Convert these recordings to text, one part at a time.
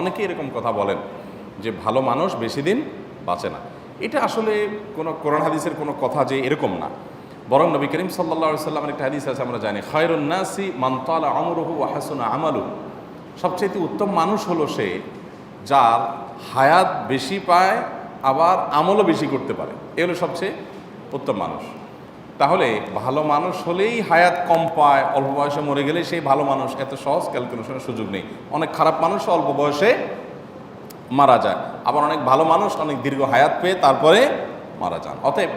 অনেকেই এরকম কথা বলেন যে ভালো মানুষ বেশি দিন বাঁচে না। এটা আসলে কোনো কোরআন হাদিসের কোনো কথা যে এরকম না। বরং নবী করিম সাল্লা সাল্লামের একটা হাদিস আছে, আমরা জানি খয়রুন্নাসি মান্তালা আমরহু হাসুনা আমালু সবচেয়ে উত্তম মানুষ হলো সে যার হায়াত বেশি পায়, আবার আমলও বেশি করতে পারে। এ হলো সবচেয়ে উত্তম মানুষ। তাহলে ভালো মানুষ হলেই হায়াত কম পায়, অল্প বয়সে মরে গেলে সেই ভালো মানুষ এত সহজ ক্যালকুলেশনের সুযোগ নেই। অনেক খারাপ মানুষ অল্প বয়সে মারা যায়। আবার অনেক ভালো মানুষ অনেক দীর্ঘ হায়াত পেয়ে তারপরে মারা যান। অতএব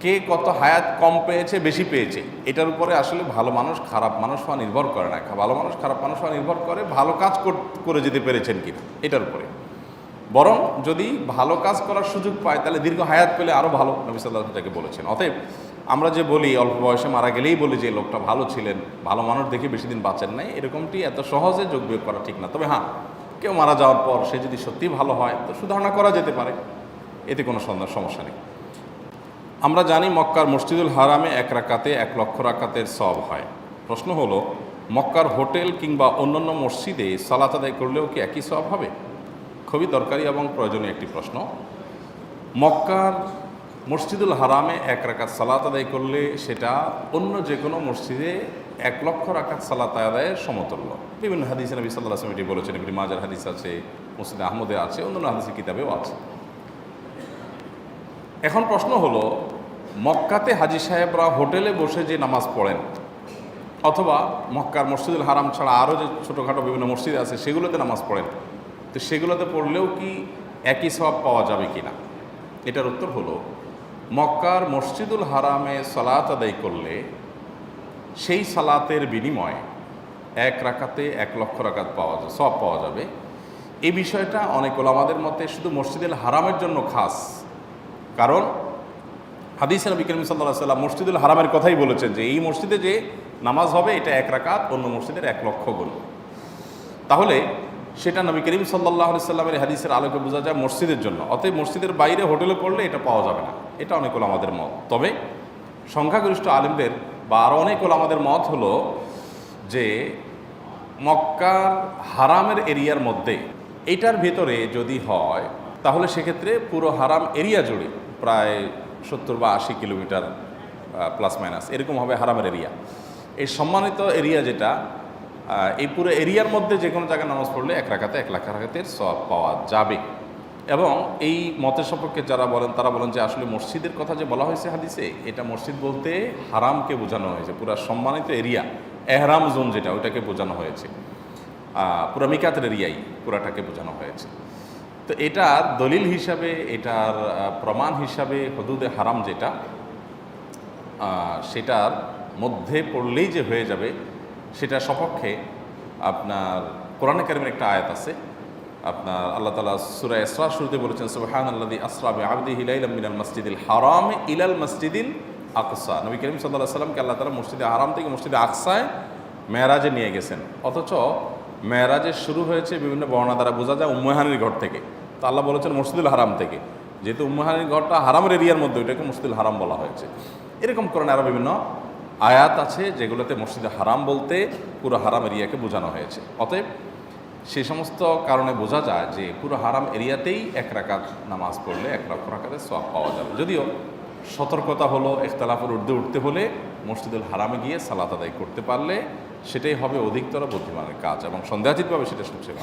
কে কত হায়াত কম পেয়েছে, বেশি পেয়েছে, এটার উপরে আসলে ভালো মানুষ খারাপ মানুষ হওয়া নির্ভর করে না। ভালো মানুষ খারাপ মানুষ হওয়া নির্ভর করে ভালো কাজ কর- যেতে পেরেছেন কিনা, এটার উপরে। বরং যদি ভালো কাজ করার সুযোগ পায়, তাহলে দীর্ঘ হায়াত পেলে আরও ভালো নবী সাল্লাহ তাকে বলেছেন। অতএব আমরা যে বলি, অল্প বয়সে মারা গেলেই বলি যে, লোকটা ভালো ছিলেন, ভালো মানুষ দেখে বেশি দিন বাঁচেন নাই, এরকমটি এত সহজে যোগ বিয়োগ করা ঠিক না। তবে হ্যাঁ কেউ মারা যাওয়ার পর সে যদি সত্যিই ভালো হয়, তো সুধারণা করা যেতে পারে। এতে কোনো সন্দেহ, সমস্যা নেই। আমরা জানি মক্কার মসজিদুল হারামে এক রাকাতে, এক লক্ষ রাকাতের সব হয়। প্রশ্ন হলো, মক্কার হোটেল কিংবা অন্যান্য মসজিদে সালাত আদায় করলেও কি একই সব হবে? খুবই দরকারি এবং প্রয়োজনীয় একটি প্রশ্ন। মক্কার মসজিদুল হারামে এক রাকাত সালাত আদায় করলে সেটা অন্য যে কোনো মসজিদে এক লক্ষ রাকাত সালাত আদায়ের সমতুল্য। বিভিন্ন হাদিস নবী সাল্লাহ আসলাম এটি বলেছেন এটি মাজার হাদিস আছে মসজিদ আহমদে আছে, অন্যান্য হাদিসের কিতাবেও আছে। এখন প্রশ্ন হলো, মক্কাতে হাজি সাহেবরা হোটেলে বসে যে নামাজ পড়েন, অথবা মক্কার মসজিদুল হারাম ছাড়া আরও যে ছোটোখাটো বিভিন্ন মসজিদ আছে, সেগুলোতে নামাজ পড়েন তো সেগুলোতে পড়লেও কি একই সব পাওয়া যাবে কি না এটার উত্তর হলো, মক্কার মসজিদুল হারামে সালাত আদায় করলে সেই সালাতের বিনিময়ে এক রাখাতে এক লক্ষ রাখাত পাওয়া যায় সব পাওয়া যাবে। এই বিষয়টা অনেক আমাদের মতে শুধু মসজিদুল হারামের জন্য খাস। কারণ হাদিস নবী করিম সাল্লাহ সাল্লাম মসজিদুল হারামের কথাই বলেছেন যে এই মসজিদে যে নামাজ হবে, এটা এক রাকাত, অন্য মসজিদের এক লক্ষ গুণ। তাহলে সেটা নবী করিম সাল্লাহ সাল্লামের হাদিসের আলোকে বোঝা যায় মসজিদের জন্য। অতএব মসজিদের বাইরে হোটেলে পড়লে এটা পাওয়া যাবে না। এটা অনেক আমাদের মত। তবে সংখ্যাগরিষ্ঠ আলিমদের বা আরও অনেক আমাদের মত হলো যে মক্কার হারামের এরিয়ার মধ্যে এইটার ভেতরে যদি হয়, তাহলে সেক্ষেত্রে পুরো হারাম এরিয়া জুড়ে প্রায় সত্তর বা আশি কিলোমিটার প্লাস মাইনাস এরকম হবে হারামের এরিয়া। এই সম্মানিত এরিয়া যেটা এই পুরো এরিয়ার মধ্যে যে কোনো জায়গায় নামাজ পড়লে এক রাখাতে এক লাখ রাখাতের সব পাওয়া যাবে। এবং এই মতের সম্পর্কে যারা বলেন, তারা বলেন যে আসলে মসজিদের কথা যে বলা হয়েছে হাদিসে, এটা মসজিদ বলতে হারামকে বোঝানো হয়েছে। পুরো সম্মানিত এরিয়া, এহরাম জোন যেটা ওটাকে বোঝানো হয়েছে। পুরো মিকাতের এরিয়াই পুরাটাকে বোঝানো হয়েছে। তো এটার দলিল হিসাবে, এটার প্রমাণ হিসাবে হদুদে হারাম যেটা সেটার মধ্যে পড়লেই যে হয়ে যাবে সেটার সপক্ষে আপনার কোরআন কারিমের একটা আয়াত আছে। আপনার আল্লাহ তালা সুরা ইসরা শুরুতে বলেছেন সুবহান আল্লাদি আসরাবে আবদি হিলাইলাম মিনাল মসজিদিল হারাম ইলাল মসজিদিল আকসা। নবী করিম সাল্লাহ সাল্লামকে আল্লাহ তালা মসজিদে হারাম থেকে মসজিদে আকসায় মেয়ারাজে নিয়ে গেছেন। অথচ মেয়ারাজের শুরু হয়েছে বিভিন্ন বর্ণা দ্বারা বোঝা যায় উম্মহানির ঘর থেকে। তো আল্লাহ বলেছেন মসজিদুল হারাম থেকে। যেহেতু উম্মহানির ঘরটা হারামের এরিয়ার মধ্যে ওইটাকে মসজিদুল হারাম বলা হয়েছে। এরকম করেন আরও বিভিন্ন আয়াত আছে যেগুলোতে মসজিদে হারাম বলতে পুরো হারাম এরিয়াকে বোঝানো হয়েছে। অতএব সে সমস্ত কারণে বোঝা যায় যে পুরো হারাম এরিয়াতেই এক রাকাত নামাজ পড়লে এক লক্ষ রাকাতের সব পাওয়া যাবে। যদিও সতর্কতা হলো ইখতলাফের ঊর্ধ্বে উঠতে হলে মসজিদুল হারামে গিয়ে সালাত আদায় করতে পারলে সেটাই হবে অধিকতর বুদ্ধিমানের কাজ এবং সন্দেহাতীতভাবে সেটা সবচেয়ে ভালো।